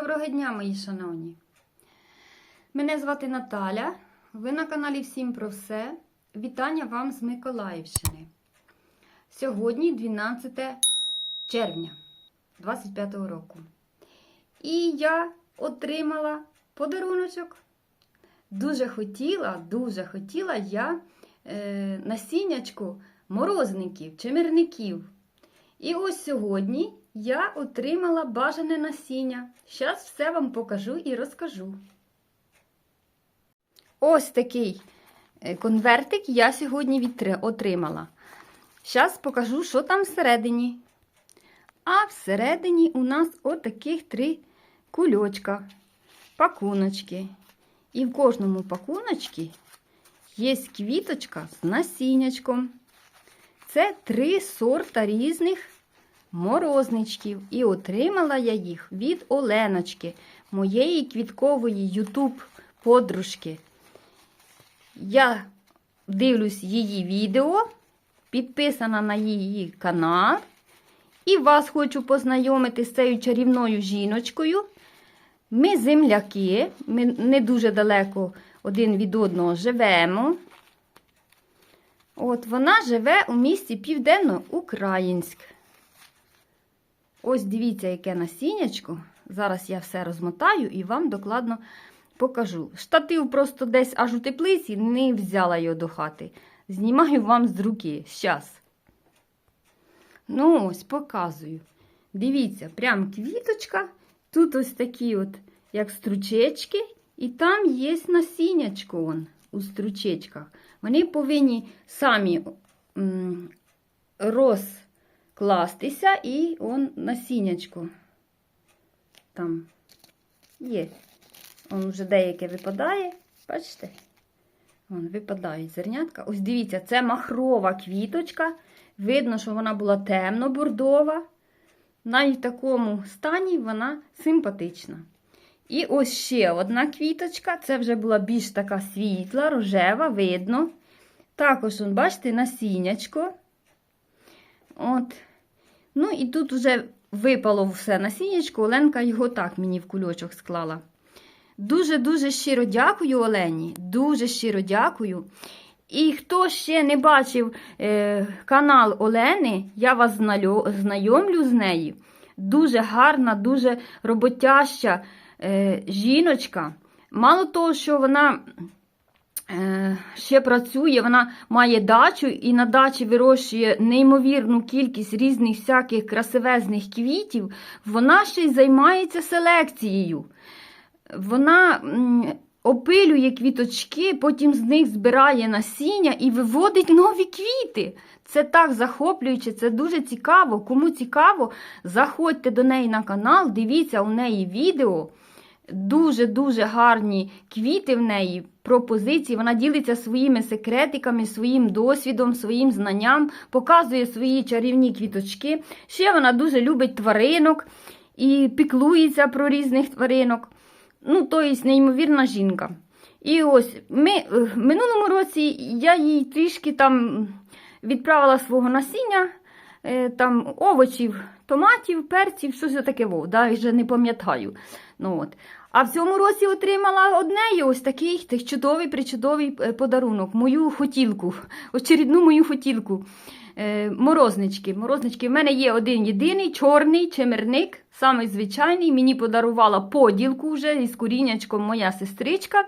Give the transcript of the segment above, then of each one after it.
Доброго дня, мої шановні! Мене звати Наталя. Ви на каналі Всім про все. Вітання вам з Миколаївщини. Сьогодні 12 червня 25-го року. І я отримала подаруночок. Дуже хотіла, дуже хотіла я е, насіннячку морозників, чимирників. І ось сьогодні я отримала бажане насіння. Зараз все вам покажу і розкажу. Ось такий е, конвертик я сьогодні отримала. Зараз покажу, що там всередині. А всередині у нас отаких три кульочка, пакуночки. І в кожному пакуночці є квіточка з насіннячком. Це три сорта різних морозничків. І отримала я їх від Оленочки, моєї квіткової ютуб подружки. Я дивлюсь її відео, підписана на її канал. І вас хочу познайомити з цією чарівною жіночкою. Ми земляки, ми не дуже далеко один від одного живемо. От вона живе у місті Південно-Українськ. Ось дивіться, яке насіннячко. Зараз я все розмотаю і вам докладно покажу. Штатив просто десь аж у теплиці, не взяла його до хати. Знімаю вам з руки. Щас. Ну, ось, показую. Дивіться, прям квіточка. Тут ось такі, от, як стручечки, і там є насіннячко вон, у стручечках. Вони повинні самі розкластися і он насіннячко. Там є. Он вже деяке випадає. Бачите? Вон, випадають зернятка. Ось дивіться, це махрова квіточка. Видно, що вона була темно-бордова. Навіть в такому стані вона симпатична. І ось ще одна квіточка. Це вже була більш така світла, рожева, видно. Також, он, бачите, насіннячко. От. Ну, і тут вже випало все насіннячко. Оленка його так мені в кульочок склала. Дуже-дуже щиро дякую, Олені. Дуже щиро дякую. І хто ще не бачив е, канал Олени, я вас знайо- знайомлю з нею. Дуже гарна, дуже роботяща е, жіночка. Мало того, що вона е, ще працює, вона має дачу і на дачі вирощує неймовірну кількість різних всяких красивезних квітів, вона ще й займається селекцією. Вона опилює квіточки, потім з них збирає насіння і виводить нові квіти. Це так захоплююче, це дуже цікаво. Кому цікаво, заходьте до неї на канал, дивіться у неї відео. Дуже-дуже гарні квіти в неї, пропозиції. Вона ділиться своїми секретиками, своїм досвідом, своїм знанням, показує свої чарівні квіточки. Ще вона дуже любить тваринок і піклується про різних тваринок. Ну, тобто, неймовірна жінка. І ось ми в минулому році я їй трішки там відправила свого насіння, е, там овочів, томатів, перців, щось таке, да, вже не пам'ятаю. Ну, от. А в цьому році отримала одне ось такий тих чудовий причудовий е, подарунок, мою хотілку, очередну мою хотілку. Е, морознички. Морознички. В мене є один єдиний чорний чимерник, самий звичайний. Мені подарувала поділку вже із коріннячком моя сестричка.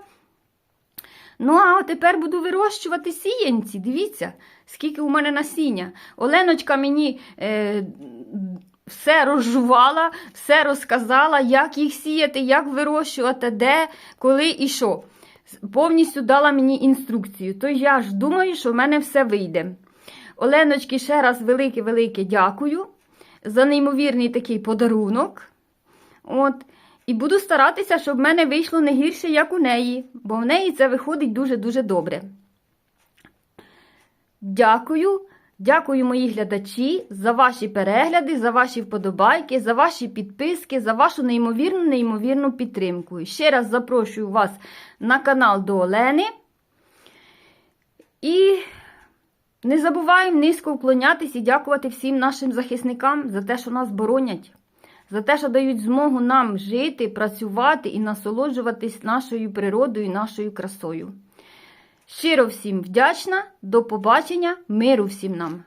Ну, а тепер буду вирощувати сіянці. Дивіться, скільки у мене насіння. Оленочка мені е, все розжувала, все розказала, як їх сіяти, як вирощувати, де, коли і що. Повністю дала мені інструкцію. То я ж думаю, що в мене все вийде. Оленочки, ще раз велике-велике дякую за неймовірний такий подарунок. От. І буду старатися, щоб в мене вийшло не гірше, як у неї, бо в неї це виходить дуже-дуже добре. Дякую. Дякую, мої глядачі, за ваші перегляди, за ваші вподобайки, за ваші підписки, за вашу неймовірну, неймовірну підтримку. І ще раз запрошую вас на канал до Олени. І не забуваємо низько вклонятись і дякувати всім нашим захисникам за те, що нас боронять. за те, що дають змогу нам жити, працювати і насолоджуватись нашою природою, нашою красою. Щиро всім вдячна, до побачення, миру всім нам!